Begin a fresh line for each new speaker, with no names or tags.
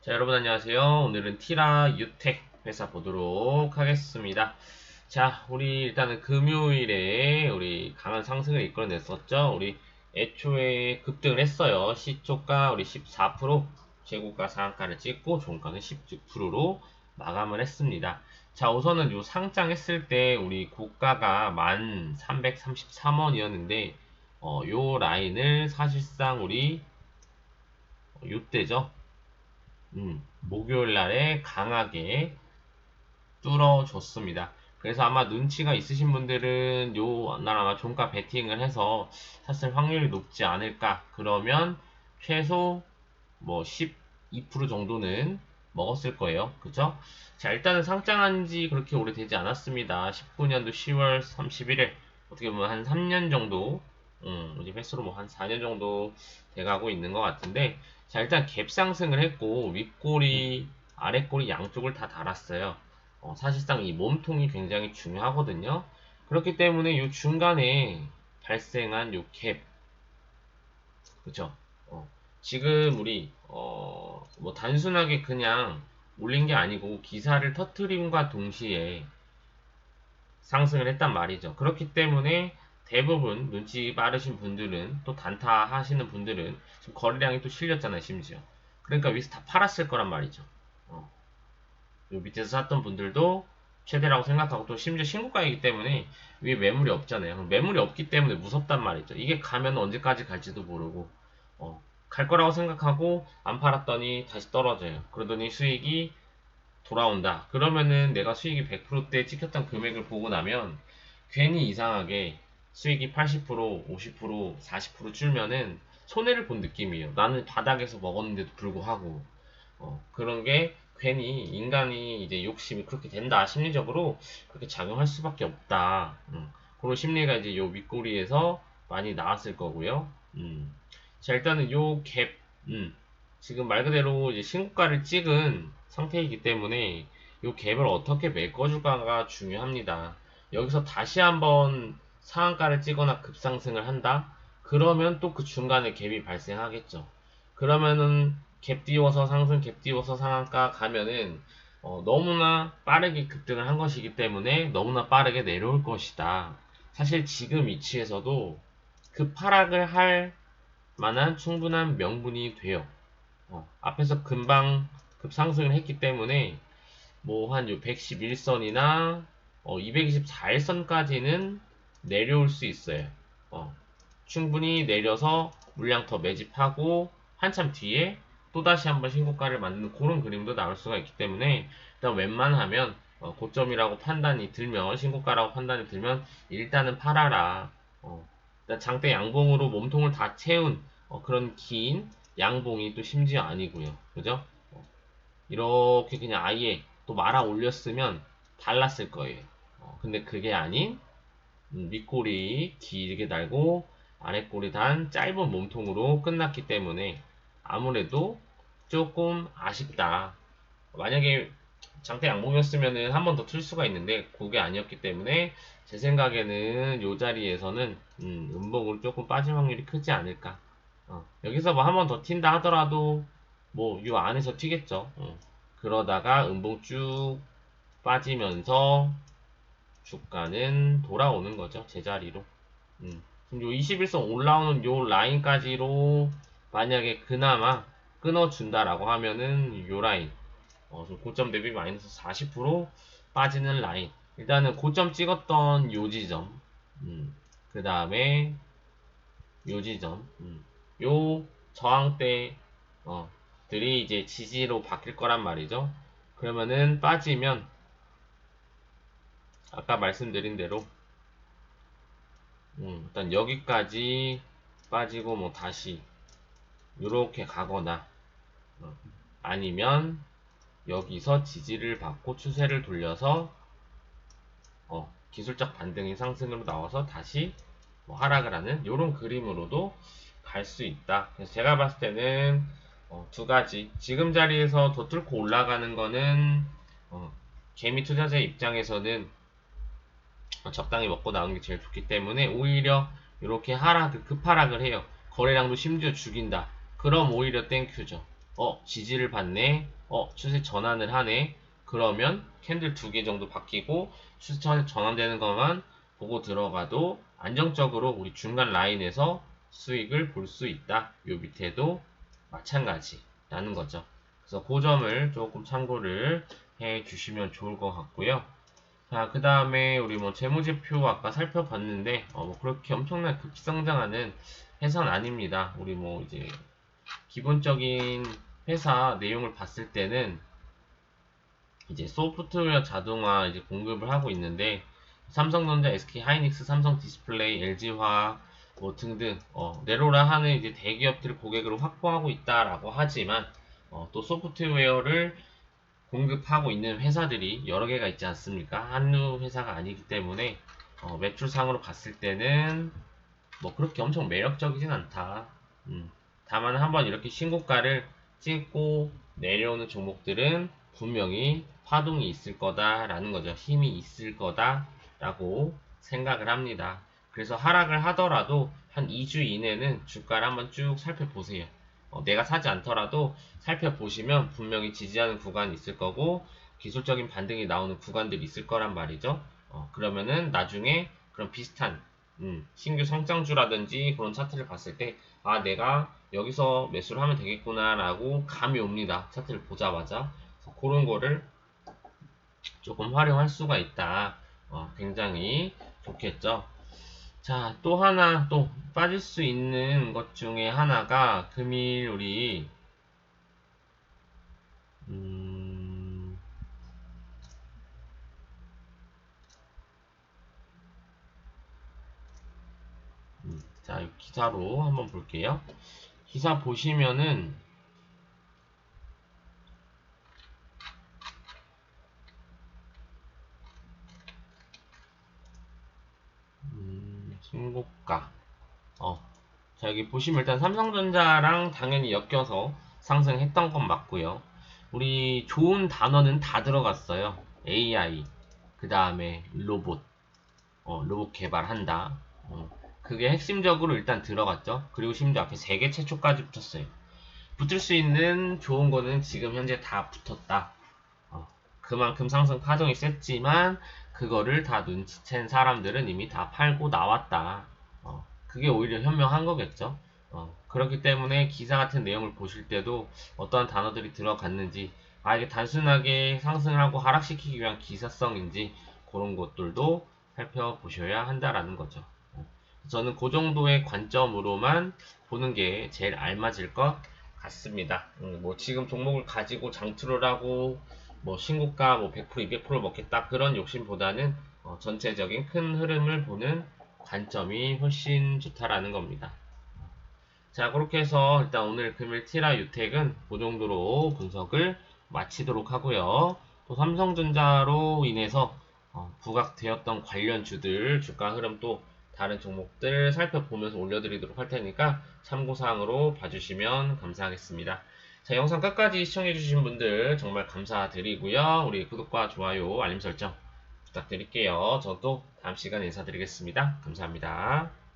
자, 여러분 안녕하세요. 오늘은 티라 유텍 회사 보도록 하겠습니다. 자, 우리 일단은 금요일에 우리 강한 상승을 이끌어냈었죠. 우리 애초에 급등을 했어요. 시초가 우리 14%, 재고가 상한가를 찍고 종가는 16%로 마감을 했습니다. 자, 우선은 요 상장했을 때 우리 고가가 1333원이었는데 어, 요 라인을 사실상 우리 어, 요때죠. 음, 목요일 날에 강하게 뚫어줬습니다. 그래서 아마 눈치가 있으신 분들은 요날 아마 종가 베팅을 해서 샀을 확률이 높지 않을까. 그러면 최소 뭐 12% 정도는 먹었을 거예요. 그죠? 자, 일단은 상장한 지 그렇게 오래되지 않았습니다. 19년도 10월 31일. 어떻게 보면 한 3년 정도, 음, 이제 횟수로 뭐 한 4년 정도 돼가고 있는 것 같은데, 자, 일단 갭 상승을 했고, 윗꼬리, 아랫꼬리 양쪽을 다 달았어요. 어, 사실상 이 몸통이 굉장히 중요하거든요. 그렇기 때문에 이 중간에 발생한 요 갭, 그죠? 어, 지금 우리, 어, 뭐 단순하게 그냥 올린 게 아니고 기사를 터트림과 동시에 상승을 했단 말이죠. 그렇기 때문에 대부분 눈치 빠르신 분들은 또 단타 하시는 분들은 지금 거래량이 또 실렸잖아요, 심지어. 그러니까 위에서 다 팔았을 거란 말이죠. 어. 요 밑에서 샀던 분들도 최대라고 생각하고 또 심지어 신고가이기 때문에 위에 매물이 없잖아요. 매물이 없기 때문에 무섭단 말이죠. 이게 가면 언제까지 갈지도 모르고 어, 갈 거라고 생각하고 안 팔았더니 다시 떨어져요. 그러더니 수익이 돌아온다. 그러면은 내가 수익이 100%대 찍혔던 금액을 보고 나면 괜히 이상하게 수익이 80%, 50%, 40% 줄면은 손해를 본 느낌이에요. 나는 바닥에서 먹었는데도 불구하고 어, 그런 게 괜히 인간이 이제 욕심이 그렇게 된다 심리적으로 그렇게 작용할 수밖에 없다. 음, 그런 심리가 이제 요 윗꼬리에서 많이 나왔을 거고요. 음. 자 일단은 요 갭, 음, 지금 말 그대로 이제 신고가를 찍은 상태이기 때문에 요 갭을 어떻게 메꿔줄까가 중요합니다. 여기서 다시 한번 상한가를 찍거나 급상승을 한다? 그러면 또 그 중간에 갭이 발생하겠죠. 그러면은 갭 띄워서 상승, 갭 띄워서 상한가 가면은 어, 너무나 빠르게 급등을 한 것이기 때문에 너무나 빠르게 내려올 것이다. 사실 지금 위치에서도 급 하락을 할 만한 충분한 명분이 돼요. 어, 앞에서 금방 급상승을 했기 때문에 뭐 한 111선이나 어, 224일선까지는 내려올 수 있어요. 어, 충분히 내려서 물량 더 매집하고 한참 뒤에 또다시 한번 신고가를 만드는 그런 그림도 나올 수가 있기 때문에 일단 웬만하면 어, 고점이라고 판단이 들면 신고가라고 판단이 들면 일단은 팔아라. 어, 일단 장대 양봉으로 몸통을 다 채운 어, 그런 긴 양봉이 또 심지어 아니고요. 그죠? 어, 이렇게 그냥 아예 또 말아 올렸으면 달랐을 거예요. 어, 근데 그게 아닌 음, 윗꼬리 길게 달고 아랫꼬리 단 짧은 몸통으로 끝났기 때문에 아무래도 조금 아쉽다. 만약에 장대 양봉이었으면은 한 번 더 틀 수가 있는데 그게 아니었기 때문에 제 생각에는 요 자리에서는 음, 음봉으로 조금 빠질 확률이 크지 않을까. 어, 여기서 뭐 한 번 더 튄다 하더라도 뭐요 안에서 튀겠죠. 어. 그러다가 음봉 쭉 빠지면서 주가는 돌아오는 거죠. 제자리로. 음. 지금 요 21선 올라오는 요 라인까지로 만약에 그나마 끊어준다라고 하면은 요 라인 어, 좀 고점 대비 마이너스 40% 빠지는 라인 일단은 고점 찍었던 요 지점 음, 그 다음에 요 지점 음, 요 저항대 어, 들이 이제 지지로 바뀔 거란 말이죠 그러면은 빠지면 아까 말씀드린 대로 음, 일단 여기까지 빠지고 뭐 다시 이렇게 가거나 어, 아니면 여기서 지지를 받고 추세를 돌려서 어, 기술적 반등이 상승으로 나와서 다시 뭐 하락을 하는 이런 그림으로도 갈 수 있다. 그래서 제가 봤을 때는 어, 두 가지 지금 자리에서 더 뚫고 올라가는 거는 어, 개미 투자자 입장에서는 어, 적당히 먹고 나오는 게 제일 좋기 때문에 오히려 이렇게 하락을 급하락을 해요. 거래량도 심지어 죽인다. 그럼 오히려 땡큐죠. 어, 지지를 받네. 어, 추세 전환을 하네. 그러면 캔들 두 개 정도 바뀌고 추세 전- 전환되는 것만 보고 들어가도 안정적으로 우리 중간 라인에서 수익을 볼 수 있다. 요 밑에도 마찬가지라는 거죠. 그래서 그 점을 조금 참고를 해 주시면 좋을 것 같고요. 자, 그 다음에 우리 뭐 재무제표 아까 살펴봤는데, 어, 뭐 그렇게 엄청난 급성장하는 회사는 아닙니다. 우리 뭐 이제 기본적인 회사 내용을 봤을 때는 이제 소프트웨어 자동화 이제 공급을 하고 있는데, 삼성전자, SK 하이닉스, 삼성 디스플레이, LG화학 뭐 등등 어, 내로라 하는 이제 대기업들 고객을 확보하고 있다라고 하지만 어, 또 소프트웨어를 공급하고 있는 회사들이 여러 개가 있지 않습니까? 한두 회사가 아니기 때문에 어, 매출상으로 봤을 때는 뭐 그렇게 엄청 매력적이진 않다. 음, 다만 한번 이렇게 신고가를 찍고 내려오는 종목들은 분명히 파동이 있을 거다라는 거죠. 힘이 있을 거다라고 생각을 합니다. 그래서 하락을 하더라도 한 2주 이내는 주가를 한번 쭉 살펴보세요. 어, 내가 사지 않더라도 살펴보시면 분명히 지지하는 구간이 있을 거고 기술적인 반등이 나오는 구간들이 있을 거란 말이죠. 어, 그러면은 나중에 그런 비슷한 음, 신규 성장주라든지 그런 차트를 봤을 때 아 내가 여기서 매수를 하면 되겠구나라고 감이 옵니다. 차트를 보자마자 그런 거를 조금 활용할 수가 있다. 어, 굉장히 좋겠죠. 자, 또 하나, 또 빠질 수 있는 것 중에 하나가 금일 우리, 음, 음, 자, 이 기사로 한번 볼게요. 기사 보시면은, 음, 신고가. 어, 자, 여기 보시면 일단 삼성전자랑 당연히 엮여서 상승했던 건 맞고요. 우리 좋은 단어는 다 들어갔어요. AI, 그 다음에 로봇, 어, 로봇 개발한다. 어, 그게 핵심적으로 일단 들어갔죠. 그리고 심지어 앞에 세계 최초까지 붙었어요. 붙을 수 있는 좋은 거는 지금 현재 다 붙었다. 어, 그만큼 상승 파동이 셌지만 그거를 다 눈치챈 사람들은 이미 다 팔고 나왔다. 어, 그게 오히려 현명한 거겠죠. 어, 그렇기 때문에 기사 같은 내용을 보실 때도 어떠한 단어들이 들어갔는지, 아, 이게 단순하게 상승을 하고 하락시키기 위한 기사성인지, 그런 것들도 살펴보셔야 한다라는 거죠. 어, 저는 그 정도의 관점으로만 보는 게 제일 알맞을 것 같습니다. 음, 뭐 지금 종목을 가지고 장투를 하고 뭐 신고가 뭐 100% 200% 먹겠다 그런 욕심보다는 어, 전체적인 큰 흐름을 보는 관점이 훨씬 좋다라는 겁니다. 자 그렇게 해서 일단 오늘 금일 티라 유택은 그 정도로 분석을 마치도록 하고요. 또 삼성전자로 인해서 어, 부각되었던 관련 주들 주가 흐름 또 다른 종목들 살펴보면서 올려드리도록 할 테니까 참고사항으로 봐주시면 감사하겠습니다. 자, 영상 끝까지 시청해주신 분들 정말 감사드리고요. 우리 구독과 좋아요, 알림 설정 부탁드릴게요. 저도 다음 시간에 인사드리겠습니다. 감사합니다.